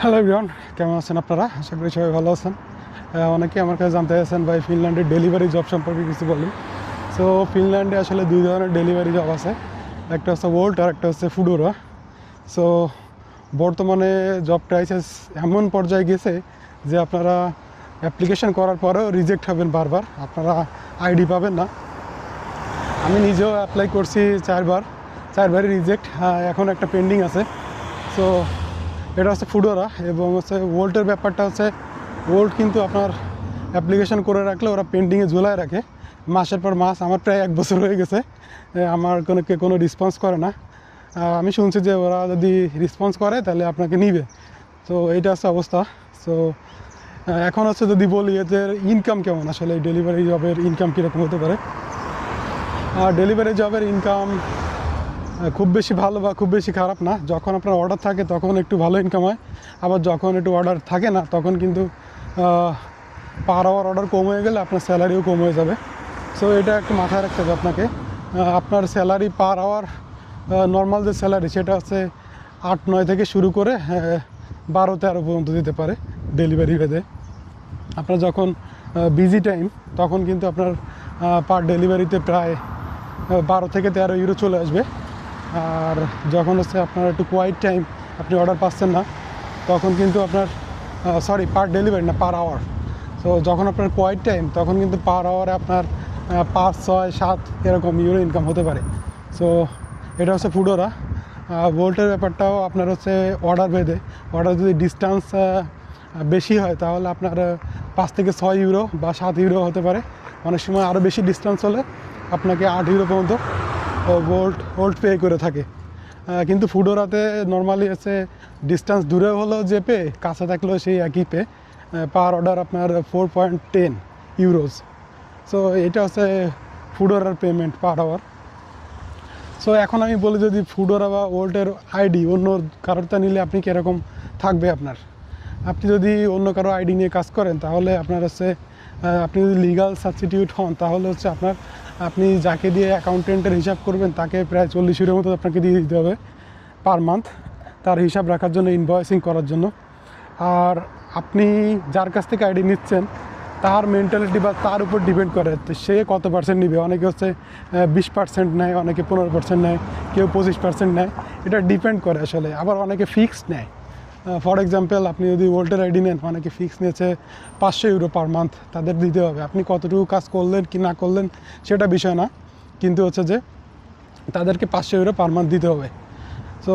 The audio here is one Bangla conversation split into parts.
হ্যালো এভরিওয়ান কেমন আছেন আপনারা? আশা করি সবাই ভালো আছেন। অনেকে আমার কাছে জানতে চাইছেন, ভাই ফিনল্যান্ডের ডেলিভারি জব সম্পর্কে কিছু বলুন। সো ফিনল্যান্ডে আসলে দুই ধরনের ডেলিভারি জব আছে। একটা হচ্ছে ওল্ট আর একটা হচ্ছে ফুডোরা সো বর্তমানে জব প্রাইসেস এমন পর্যায়ে গেছে যে আপনারা অ্যাপ্লিকেশন করার পরেও রিজেক্ট হবেন বারবার। আপনারা আইডি পাবেন না। আমি নিজেও অ্যাপ্লাই করছি চারবার। চারবারই রিজেক্ট এখন একটা পেন্ডিং আছে। সো এটা হচ্ছে ফুডোরা এবং হচ্ছে ওল্টের ব্যাপারটা হচ্ছে ওল্ট কিন্তু আপনার অ্যাপ্লিকেশন করে রাখলে ওরা পেন্ডিংয়ে ঝুলায় রাখে। মাসের পর মাস আমার প্রায় এক বছর হয়ে গেছে আমার কোনো কে, কোনো রেসপন্স করে না। আমি শুনছি যে ওরা যদি রেসপন্স করে তাহলে আপনাকে নিবে। তো এইটা হচ্ছে অবস্থা। সো এখন হচ্ছে যদি বলি এদের ইনকাম কেমন? আসলে ডেলিভারি জবের ইনকাম কীরকম হতে পারে? আর ডেলিভারি জবের ইনকাম খুব বেশি ভালো বা খুব বেশি খারাপ না। যখন আপনার অর্ডার থাকে তখন একটু ভালো ইনকাম হয়। আবার যখন একটু অর্ডার থাকে না তখন কিন্তু পার আওয়ার অর্ডার কম হয়ে গেলে আপনার স্যালারিও কম হয়ে যাবে। সো এটা একটু মাথায় রাখতে হবে আপনাকে। আপনার স্যালারি পার আওয়ার নর্মাল যে স্যালারি সেটা হচ্ছে আট, নয় থেকে শুরু করে বারো, তেরো পর্যন্ত দিতে পারে ডেলিভারি ভেদে আপনার যখন বিজি টাইম তখন কিন্তু আপনার পার ডেলিভারিতে প্রায় বারো থেকে তেরো ইউরো চলে আসবে। আর যখন হচ্ছে আপনার একটু কোয়াইট টাইম আপনি অর্ডার পাচ্ছেন না, তখন কিন্তু আপনার সরি পার ডেলিভারি না পার আওয়ার তো যখন আপনার কোয়াইট টাইম তখন কিন্তু পার আওয়ারে আপনার পাঁচ, ছয়, সাত এরকম ইউরো ইনকাম হতে পারে। সো এটা হচ্ছে ফুডোরা ভোল্টের ব্যাপারটাও আপনার হচ্ছে অর্ডার বেঁধে অর্ডার যদি ডিস্টেন্স বেশি হয়, তাহলে আপনার পাঁচ থেকে ছয় ইউরো বা সাত ইউরো হতে পারে। অনেক সময় আরও বেশি ডিস্টেন্স হলে আপনাকে আট ইউরো পর্যন্ত ভোল্ট ভোল্ট পে করে থাকে। কিন্তু ফুডোরাতে নর্মালি হচ্ছে ডিস্টেন্স দূরে হলেও যে পে কাছে থাকলেও সেই একই পে পার অর্ডার আপনার four point ten euros so এটা হচ্ছে ফুডোরার পেমেন্ট পার আওয়ার সো এখন আমি বলি যদি ফুডোরা বা ওল্টের আইডি অন্য কারোরটা নিলে আপনি কীরকম থাকবে আপনার? আপনি যদি অন্য কারও আইডি নিয়ে কাজ করেন, তাহলে আপনার হচ্ছে আপনি যদি লিগাল সাবস্টিটিউট হন, তাহলে হচ্ছে আপনার, আপনি যাকে দিয়ে অ্যাকাউন্টেন্টের হিসাব করবেন, তাকে প্রায় চল্লিশ ইউরোর মতো আপনাকে দিয়ে দিতে হবে পার মান্থ তার হিসাব রাখার জন্য ইনভয়েসিং করার জন্য। আর আপনি যার কাছ থেকে আইডি নিচ্ছেন, তার মেন্টালিটি বা তার উপর ডিপেন্ড করে, তো সে কত পার্সেন্ট নিবে? অনেকে হচ্ছে বিশ পার্সেন্ট নেয়, অনেকে পনেরো পার্সেন্ট নেয়, কেউ পঁচিশ পার্সেন্ট নেয়। এটা ডিপেন্ড করে আসলে, আবার অনেকে ফিক্সড নেয়। ফর এক্সাম্পল আপনি যদি ওল্টের আইডি নেন কি ফিক্স নিয়েছে পাঁচশো ইউরো পার মান্থ তাদের দিতে হবে। আপনি কতটুকু কাজ করলেন, কি না করলেন, সেটা বিষয় না। কিন্তু হচ্ছে যে, তাদেরকে পাঁচশো ইউরো পার মান্থ দিতে হবে। তো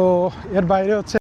এর বাইরে হচ্ছে